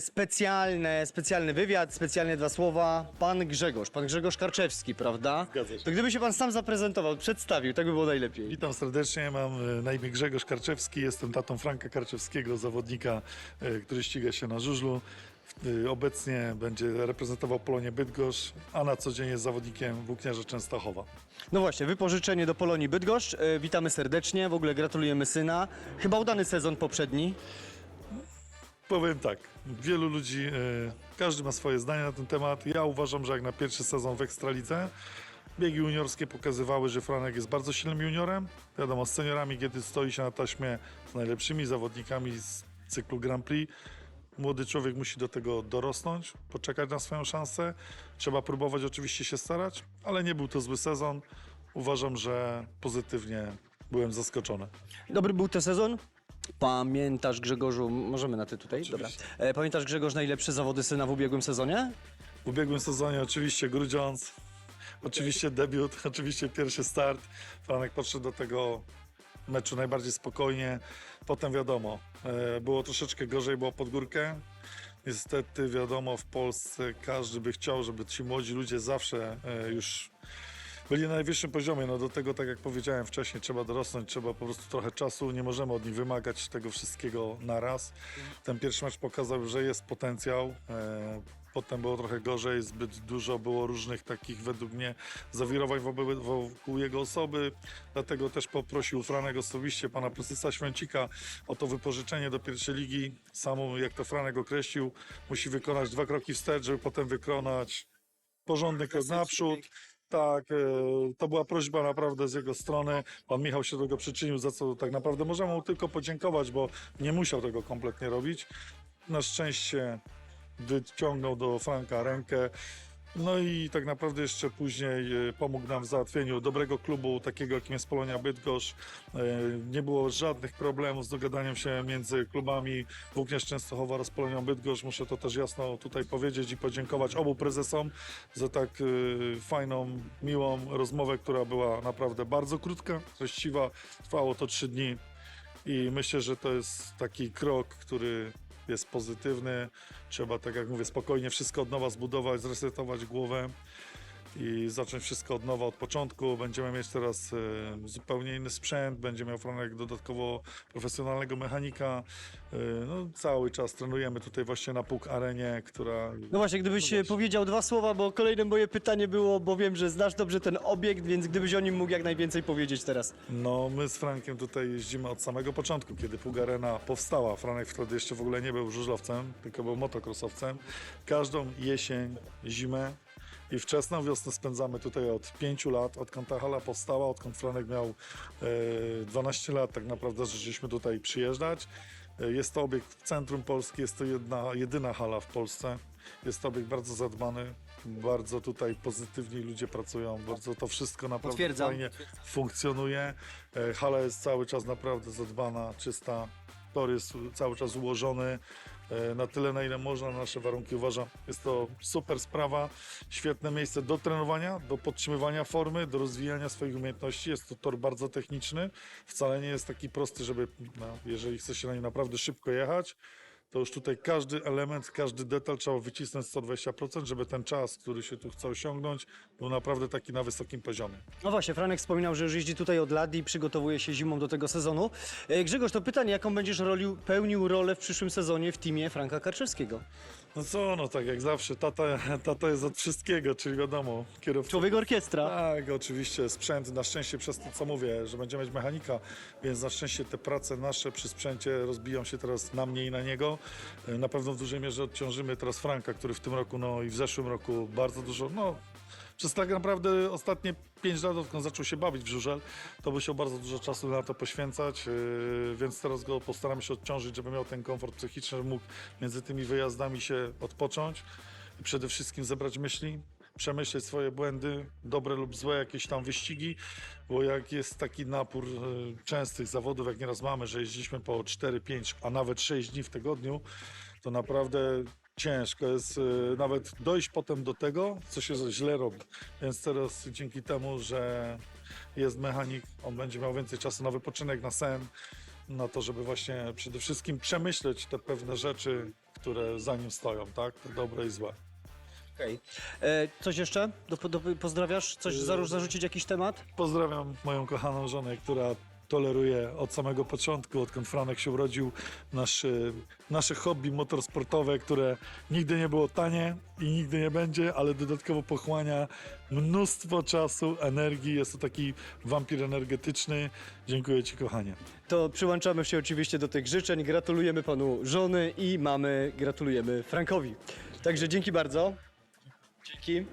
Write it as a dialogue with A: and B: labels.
A: specjalne, specjalny wywiad, specjalne dwa słowa. Pan Grzegorz, pan Grzegorz Karczewski, prawda?
B: Zgadza się.
A: To gdyby się pan sam zaprezentował, przedstawił, tak by było najlepiej.
B: Witam serdecznie, mam e, na imię Grzegorz Karczewski, jestem tatą Franka Karczewskiego, zawodnika, e, który ściga się na żużlu. E, Obecnie będzie reprezentował Polonię Bydgoszcz, a na co dzień jest zawodnikiem włókniarza Częstochowa.
A: No właśnie, wypożyczenie do Polonii Bydgoszcz. E, witamy serdecznie, w ogóle gratulujemy syna. Chyba udany sezon poprzedni.
B: Powiem tak, wielu ludzi, e, każdy ma swoje zdanie na ten temat. Ja uważam, że jak na pierwszy sezon w Ekstralidze, biegi juniorskie pokazywały, że Franek jest bardzo silnym juniorem. Wiadomo, z seniorami, kiedy stoi się na taśmie z najlepszymi zawodnikami z cyklu Grand Prix, młody człowiek musi do tego dorosnąć, poczekać na swoją szansę. Trzeba próbować oczywiście się starać, ale nie był to zły sezon. Uważam, że pozytywnie byłem zaskoczony.
A: Dobry był ten sezon? Pamiętasz Grzegorzu, możemy na ty tutaj? Dobra. E, pamiętasz Grzegorz najlepsze zawody syna w ubiegłym sezonie?
B: W ubiegłym sezonie oczywiście Grudziądz, oczywiście debiut, oczywiście pierwszy start. Franek podszedł do tego meczu najbardziej spokojnie. Potem wiadomo, e, było troszeczkę gorzej, było pod górkę. Niestety wiadomo, w Polsce każdy by chciał, żeby ci młodzi ludzie zawsze e, już byli na najwyższym poziomie. No do tego, tak jak powiedziałem wcześniej, trzeba dorosnąć, trzeba po prostu trochę czasu. Nie możemy od nich wymagać tego wszystkiego na raz. Ten pierwszy mecz pokazał, że jest potencjał. E, Potem było trochę gorzej, zbyt dużo było różnych takich według mnie zawirowań wobec- wokół jego osoby. Dlatego też poprosił Franek osobiście pana prezysa Święcika o to wypożyczenie do pierwszej ligi. Samą, jak to Franek określił, musi wykonać dwa kroki wstecz, żeby potem wykonać porządny krok naprzód. Tak, e, to była prośba naprawdę z jego strony. Pan Michał się do tego przyczynił, za co tak naprawdę możemy mu tylko podziękować, bo nie musiał tego kompletnie robić. Na szczęście wyciągnął do Franka rękę. No i tak naprawdę jeszcze później e, pomógł nam w załatwieniu dobrego klubu, takiego jakim jest Polonia Bydgoszcz. E, Nie było żadnych problemów z dogadaniem się między klubami Włókniarz Częstochowa oraz Polonią Bydgoszcz. Muszę to też jasno tutaj powiedzieć i podziękować obu prezesom za tak e, fajną, miłą rozmowę, która była naprawdę bardzo krótka, treściwa. Trwało to trzy dni i myślę, że to jest taki krok, który jest pozytywny. Trzeba, tak jak mówię, spokojnie wszystko od nowa zbudować, zresetować głowę i zacząć wszystko od nowa, od początku. Będziemy mieć teraz e, zupełnie inny sprzęt, będzie miał Franek dodatkowo profesjonalnego mechanika. E, no, cały czas trenujemy tutaj właśnie na Puk Arenie, która...
A: No właśnie, gdybyś e, powiedział dwa słowa, bo kolejne moje pytanie było, bo wiem, że znasz dobrze ten obiekt, więc gdybyś o nim mógł jak najwięcej powiedzieć teraz.
B: No, my z Frankiem tutaj jeździmy od samego początku, kiedy Pug Arena powstała. Franek wtedy jeszcze w ogóle nie był żużlowcem, tylko był motokrosowcem. Każdą jesień, zimę i wczesną wiosnę spędzamy tutaj od pięciu lat, odkąd ta hala powstała, odkąd Franek miał e, 12 lat, tak naprawdę zaczęliśmy tutaj przyjeżdżać. E, Jest to obiekt w centrum Polski, jest to jedna, jedyna hala w Polsce. Jest to obiekt bardzo zadbany, bardzo tutaj pozytywni ludzie pracują, bardzo to wszystko naprawdę
A: Potwierdzam.
B: fajnie funkcjonuje. E, Hala jest cały czas naprawdę zadbana, czysta. Tor jest cały czas ułożony e, na tyle, na ile można, na nasze warunki uważam. Jest to super sprawa, świetne miejsce do trenowania, do podtrzymywania formy, do rozwijania swoich umiejętności. Jest to tor bardzo techniczny, wcale nie jest taki prosty, żeby, no, jeżeli chce się na nim naprawdę szybko jechać, to już tutaj każdy element, każdy detal trzeba wycisnąć 120%, żeby ten czas, który się tu chce osiągnąć, był naprawdę taki na wysokim poziomie.
A: No właśnie, Franek wspominał, że już jeździ tutaj od lat i przygotowuje się zimą do tego sezonu. E, Grzegorz, to pytanie, jaką będziesz rolił, pełnił rolę w przyszłym sezonie w teamie Franka Karczewskiego?
B: No co, no tak jak zawsze, tata, tata jest od wszystkiego, czyli wiadomo, kierowca.
A: Człowiek orkiestra.
B: Tak, oczywiście, sprzęt, na szczęście przez to, co mówię, że będziemy mieć mechanika, więc na szczęście te prace nasze przy sprzęcie rozbiją się teraz na mnie i na niego. E, Na pewno w dużej mierze odciążymy teraz Franka, który w tym roku, no i w zeszłym roku bardzo dużo, no przez tak naprawdę ostatnie 5 lat, odkąd zaczął się bawić w żużel, to musiał bardzo dużo czasu na to poświęcać, yy, więc teraz go postaramy się odciążyć, żeby miał ten komfort psychiczny, żeby mógł między tymi wyjazdami się odpocząć i przede wszystkim zebrać myśli, przemyśleć swoje błędy, dobre lub złe jakieś tam wyścigi, bo jak jest taki napór yy, częstych zawodów, jak nieraz mamy, że jeździliśmy po 4, 5, a nawet 6 dni w tygodniu, to naprawdę ciężko jest y, nawet dojść potem do tego, co się źle robi. Więc teraz dzięki temu, że jest mechanik, on będzie miał więcej czasu na wypoczynek, na sen, na to, żeby właśnie przede wszystkim przemyśleć te pewne rzeczy, które za nim stoją, tak? Te dobre i złe.
A: Okej. E, Coś jeszcze? Do, do, pozdrawiasz? Coś zaru- zarzucić jakiś temat?
B: Pozdrawiam moją kochaną żonę, która toleruje od samego początku, odkąd Franek się urodził, nasz, nasze hobby motorsportowe, które nigdy nie było tanie i nigdy nie będzie, ale dodatkowo pochłania mnóstwo czasu, energii. Jest to taki wampir energetyczny. Dziękuję Ci, kochanie.
A: To przyłączamy się oczywiście do tych życzeń. Gratulujemy panu żony i mamy, gratulujemy Frankowi. Także dzięki bardzo. Dzięki.